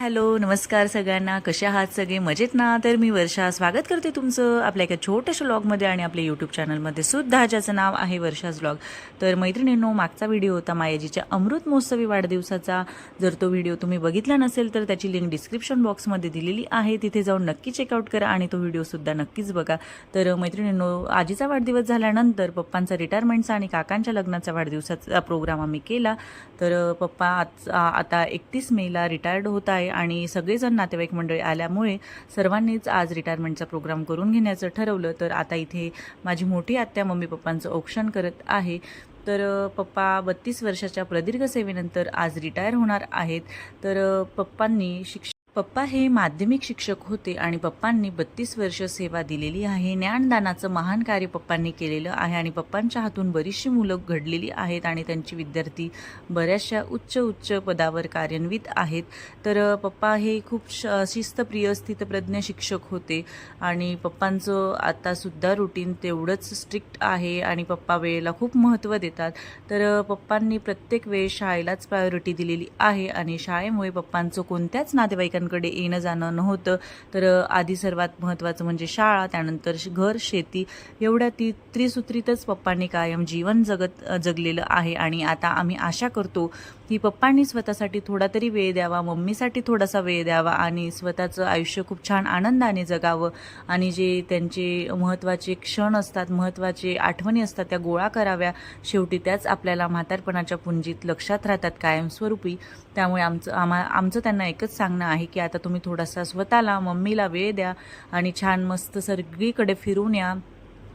Hello नमस्कार सगळ्यांना. कशा आहात सगळे? मजेत ना? तर मी वर्षा. स्वागत करते तुमचं आपल्या एका छोट्याशा ब्लॉगमध्ये आणि आपल्या यूट्यूब चॅनलमध्ये सुद्धा ज्याचं नाव आहे वर्षाज ब्लॉग तर मैत्रिणींनो मागचा व्हिडिओ होता मायाजीच्या अमृत महोत्सवी वाढदिवसाचा. जर तो व्हिडिओ तुम्ही बघितला नसेल तर त्याची लिंक डिस्क्रिप्शन बॉक्समध्ये दिलेली आहे. तिथे जाऊन नक्की चेकआउट करा आणि तो व्हिडिओसुद्धा नक्कीच बघा. तर मैत्रिणींनो आजीचा वाढदिवस झाल्यानंतर पप्पांचा रिटायरमेंटचा आणि काकांच्या लग्नाचा वाढदिवसाचा प्रोग्राम आम्ही केला. तर पप्पा आज आता एकतीस मेला रिटायर्ड होत आहे आणि सगळेजण नातेवाईक मंडळी आल्यामुळे सर्वांनीच आज रिटायरमेंटचा प्रोग्राम करून घेण्याचं ठरवलं. तर आता इथे माझी मोठी आत्या मम्मी पप्पांचं औक्षण करत आहे. तर पप्पा बत्तीस वर्षाच्या प्रदीर्घ सेवेनंतर आज रिटायर होणार आहेत. तर पप्पांनी शिक्षण पप्पा हे माध्यमिक शिक्षक होते आणि पप्पांनी बत्तीस वर्ष सेवा दिलेली आहे. ज्ञानदानाचं महान कार्य पप्पांनी केलेलं आहे आणि पप्पांच्या हातून बरीचशी मुलं घडलेली आहेत आणि त्यांची विद्यार्थी बऱ्याचशा उच्च उच्च पदावर कार्यान्वित आहेत. तर पप्पा हे खूप श शिस्तप्रिय स्थितप्रज्ञ शिक्षक होते आणि पप्पांचं आतासुद्धा रुटीन तेवढंच स्ट्रिक्ट आहे आणि पप्पा वेळेला खूप महत्त्व देतात. तर पप्पांनी प्रत्येक वेळेस शाळेलाच प्रायोरिटी दिलेली आहे आणि शाळेमुळे पप्पांचं कोणत्याच नातेवाईकांना नातेवाईकांकडे येणं जाणं नव्हतं. तर आधी सर्वात महत्त्वाचं म्हणजे शाळा त्यानंतर श- घर शेती. एवढ्या ती त्रिसूत्रीतच पप्पांनी कायम जीवन जगत जगलेलं आहे. आणि आता आम्ही आशा करतो की पप्पांनी स्वतःसाठी थोडा तरी वेळ द्यावा मम्मीसाठी थोडासा वेळ द्यावा आणि स्वतःचं आयुष्य खूप छान आनंदाने जगावं. आणि जे त्यांचे महत्त्वाचे क्षण असतात महत्त्वाचे आठवणी असतात त्या गोळा कराव्या. शेवटी त्याच आपल्याला म्हातारपणाच्या पुंजीत लक्षात राहतात कायमस्वरूपी. त्यामुळे आमचं आम्हा आमचं त्यांना एकच सांगणं आहे की की आता तुम्ही थोडासा स्वतःला मम्मीला वेळ द्या आणि छान मस्त सगळीकडे फिरून या.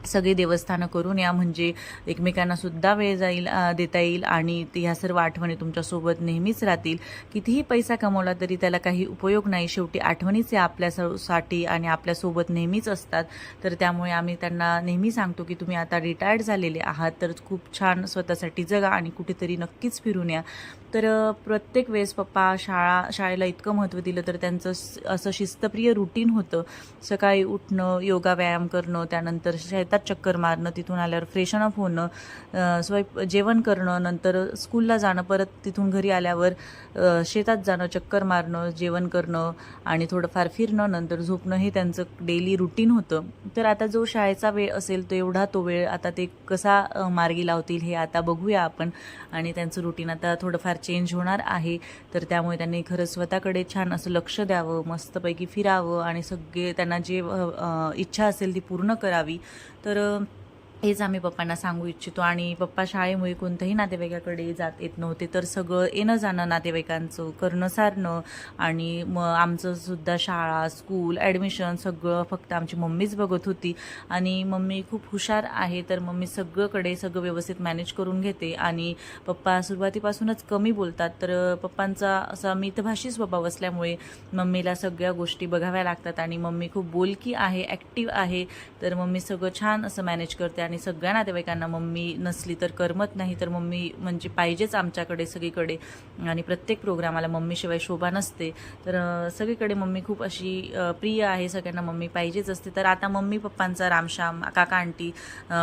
सगळी देवस्थानं करून या म्हणजे एकमेकांना सुद्धा वेळ जाईल देता येईल आणि ते ह्या सर्व आठवणी तुमच्यासोबत नेहमीच राहतील. कितीही पैसा कमवला तरी त्याला काही उपयोग नाही. शेवटी आठवणीच या आपल्यासाठी आणि आपल्यासोबत नेहमीच असतात. तर त्यामुळे आम्ही त्यांना नेहमी सांगतो की तुम्ही आता रिटायर्ड झालेले आहात तर खूप छान स्वतःसाठी जगा आणि कुठेतरी नक्कीच फिरून या. तर प्रत्येक वेळेस पप्पा शाळा शाळेला इतकं महत्त्व दिलं तर त्यांचं असं शिस्तप्रिय रुटीन होतं. सकाळी उठणं योगा व्यायाम करणं त्यानंतर शेतात चक्कर मारणं तिथून आल्यावर फ्रेशन अप होणं स्वयं जेवण करणं नंतर स्कूलला जाणं परत तिथून घरी आल्यावर शेतात जाणं चक्कर मारणं जेवण करणं आणि थोडंफार फिरणं नंतर झोपणं हे त्यांचं डेली रुटीन होतं. तर आता जो शाळेचा वेळ असेल तो एवढा तो वेळ आता ते कसा मार्गी लावतील हे आता बघूया आपण आणि त्यांचं रुटीन आता थोडंफार चेंज होणार आहे. तर त्यामुळे त्यांनी खरं स्वतःकडे छान असं लक्ष द्यावं मस्तपैकी फिरावं आणि सगळे त्यांना जे इच्छा असेल ती पूर्ण करावी. तर हेच आम्ही पप्पांना सांगू इच्छितो. आणि पप्पा शाळेमुळे कोणत्याही नातेवाईकाकडे जात येत नव्हते तर सगळं येणं जाणं नातेवाईकांचं करणं सारणं. आणि मग आमचं सुद्धा शाळा स्कूल ॲडमिशन सगळं फक्त आमची मम्मीच बघत होती. आणि मम्मी खूप हुशार आहे तर मम्मी सगळंकडे सगळं व्यवस्थित मॅनेज करून घेते. आणि पप्पा सुरुवातीपासूनच कमी बोलतात तर पप्पांचा असा मितभाषी स्वभाव असल्यामुळे मम्मीला सगळ्या गोष्टी बघाव्या लागतात. आणि मम्मी खूप बोलकी आहे ॲक्टिव्ह आहे तर मम्मी सगळं छान असं मॅनेज करते. आणि सगळ्या नातेवाईकांना मम्मी नसली तर करमत नाही तर मम्मी म्हणजे पाहिजेच आमच्याकडे सगळीकडे. आणि प्रत्येक प्रोग्रामाला मम्मीशिवाय शोभा नसते. तर सगळीकडे मम्मी खूप अशी प्रिय आहे. सगळ्यांना मम्मी पाहिजेच असते. तर आता मम्मी पप्पांचा रामश्याम काका आंटी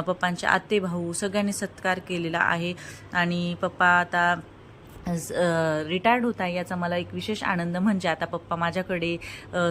पप्पांचे आते भाऊ सगळ्यांनी सत्कार केलेला आहे. आणि पप्पा आता रिटायर्ड होत आहे याचा मला एक विशेष आनंद म्हणजे आता पप्पा माझ्याकडे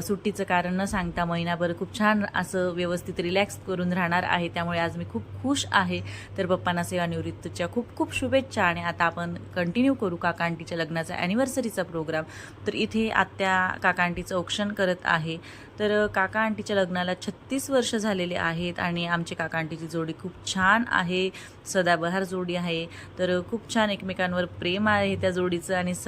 सुट्टीचं कारण न सांगता महिनाभर खूप छान असं व्यवस्थित रिलॅक्स करून राहणार आहे. त्यामुळे आज मी खूप खुश आहे. तर पप्पांना सेवानिवृत्तीच्या खूप खूप शुभेच्छा आणि आता आपण कंटिन्यू करू काका आंटीच्या लग्नाचा ॲनिव्हर्सरीचा प्रोग्राम तर इथे आत्या काका आंटीचं औक्षण करत आहे. तर काका आंटीच्या लग्नाला छत्तीस वर्ष झालेले आहेत आणि आमची काका आंटीची जोडी खूप छान आहे. सदाबहार जोडी आहे. तर खूप छान एकमेकांवर प्रेम आहे. त्या जोडीचं आणि स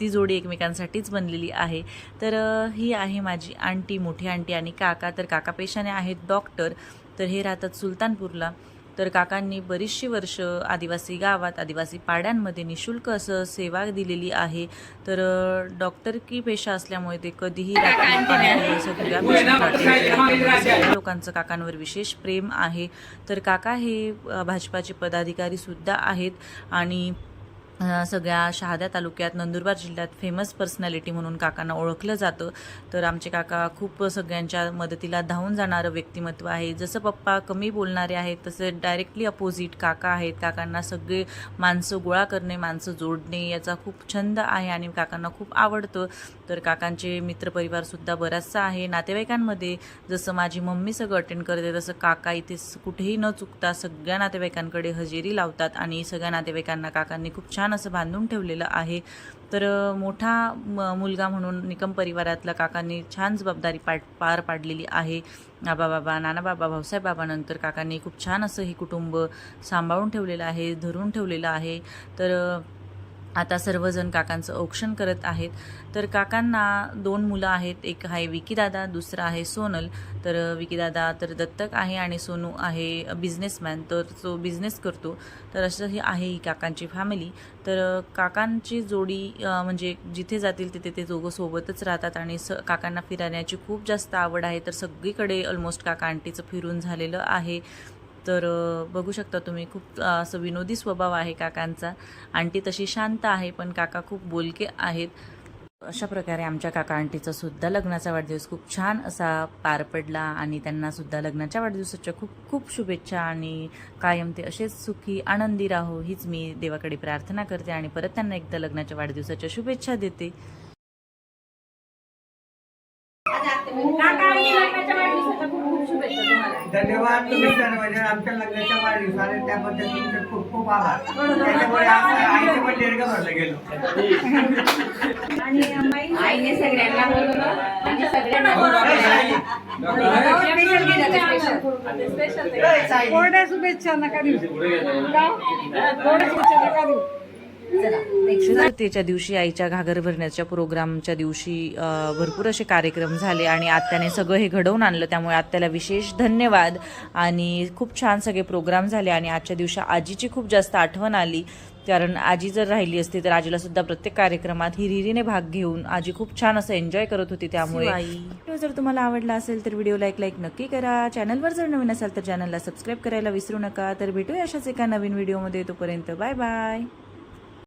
ती जोडी एकमेकांसाठीच बनलेली आहे. तर ही आहे माझी आंटी मोठी आंटी आणि काका. तर काका पेशाने आहेत डॉक्टर. तर हे राहतात सुलतानपूरला. तर काकांनी बरीचशी वर्ष आदिवासी गावात आदिवासी पाड्यांमध्ये निशुल्क असं सेवा दिलेली आहे. तर डॉक्टर की पेशा असल्यामुळे ते कधीही लोकांचं काकांवर विशेष प्रेम आहे. तर काका हे भाजपाचे पदाधिकारी सुद्धा आहेत. आणि सगळ्या शहाद्या तालुक्यात नंदुरबार जिल्ह्यात फेमस पर्सनॅलिटी म्हणून काकांना ओळखलं जातं. तर आमचे काका खूप सगळ्यांच्या मदतीला धावून जाणारं व्यक्तिमत्व आहे. जसं पप्पा कमी बोलणारे आहेत तसे डायरेक्टली अपोजिट काका आहेत. काकांना सगळे माणसं गोळा करणे माणसं जोडणे याचा खूप छंद आहे आणि काकांना खूप आवडतं. तर काकांचे मित्रपरिवारसुद्धा बराचसा आहे. नातेवाईकांमध्ये जसं माझी मम्मी सगळं अटेंड करते तसं काका इथे स- कुठेही न चुकता सगळ्या नातेवाईकांकडे हजेरी लावतात आणि सगळ्या नातेवाईकांना काकांनी खूप छान असं बांधून ठेवलेलं आहे. तर मोठा म- मुलगा म्हणून निकम परिवारातल्या काकांनी छान जबाबदारी पाट पार पाडलेली आहे. आबा बाबा नाना बाबा भाऊसाहेब बाबानंतर काकांनी खूप छान असं हे कुटुंब सांभाळून ठेवलेलं आहे धरून ठेवलेलं आहे. तर आता सर्वजण काकांचं औक्षण करत आहेत. तर काकांना दोन मुलं आहेत. एक आहे विकीदादा दुसरा आहे सोनल. तर विकीदादा तर दत्तक आहे आणि सोनू आहे बिझनेसमॅन तर तो बिझनेस करतो. तर असं ही आहे ही काकांची फॅमिली तर काकांची जोडी म्हणजे जिथे जातील तिथे ते दोघं सोबतच राहतात आणि स काकांना फिरण्याची खूप जास्त आवड आहे. तर सगळीकडे ऑलमोस्ट काका आंटीचं फिरून झालेलं आहे. तर बघू शकता तुम्ही खूप असं विनोदी स्वभाव आहे काकांचा. आंटी तशी शांत आहे पण काका खूप बोलके आहेत. अशा प्रकारे आमच्या काका आंटीचा सुद्धा लग्नाचा वाढदिवस खूप छान असा पार पडला आणि त्यांना सुद्धा लग्नाच्या वाढदिवसाच्या खूप खूप शुभेच्छा आणि कायम ते असेच सुखी आनंदी राहो हीच मी देवाकडे प्रार्थना करते आणि परत त्यांना एकदा लग्नाच्या वाढदिवसाच्या शुभेच्छा देते. काका आणि लग्नाच्या वाढदिवसाच्या खूप खूप शुभेच्छा तुम्हाला. धन्यवाद तुम्ही सर्वजण आमच्या लग्नाच्या वाढदिवसाने त्याबद्दल तुमचे खूप खूप आभार. त्याच्यामुळे आज आईचं पण देणगं भरलं गेलो. आणि माई- आईने सगळ्यांना बोलवलं. आणि सगळ्यांना स्पेशल कोरड्या शुभेच्छा नका देऊ. का? कोरड्या शुभेच्छा नका देऊ. शिवरात्रीच्या दिवशी आईच्या घागर भरण्याच्या प्रोग्रामच्या दिवशी भरपूर असे कार्यक्रम झाले आणि आत्याने सगळं हे घडवून आणलं. त्यामुळे आत्याला विशेष धन्यवाद. आणि खूप छान सगळे प्रोग्राम झाले आणि आजच्या दिवशी आजीची खूप जास्त आठवण आली. कारण आजी जर राहिली असती तर आजीला सुद्धा प्रत्येक कार्यक्रमात हिरिरीने भाग घेऊन आजी खूप छान असं एन्जॉय करत होती त्यामुळे. व्हिडिओ जर तुम्हाला आवडला असेल तर व्हिडिओ लाईक लाईक नक्की करा. चॅनलवर जर नवीन असाल तर चॅनलला सबस्क्राईब करायला विसरू नका. तर भेटूया अशाच एका नवीन व्हिडिओमध्ये तोपर्यंत. Bye bye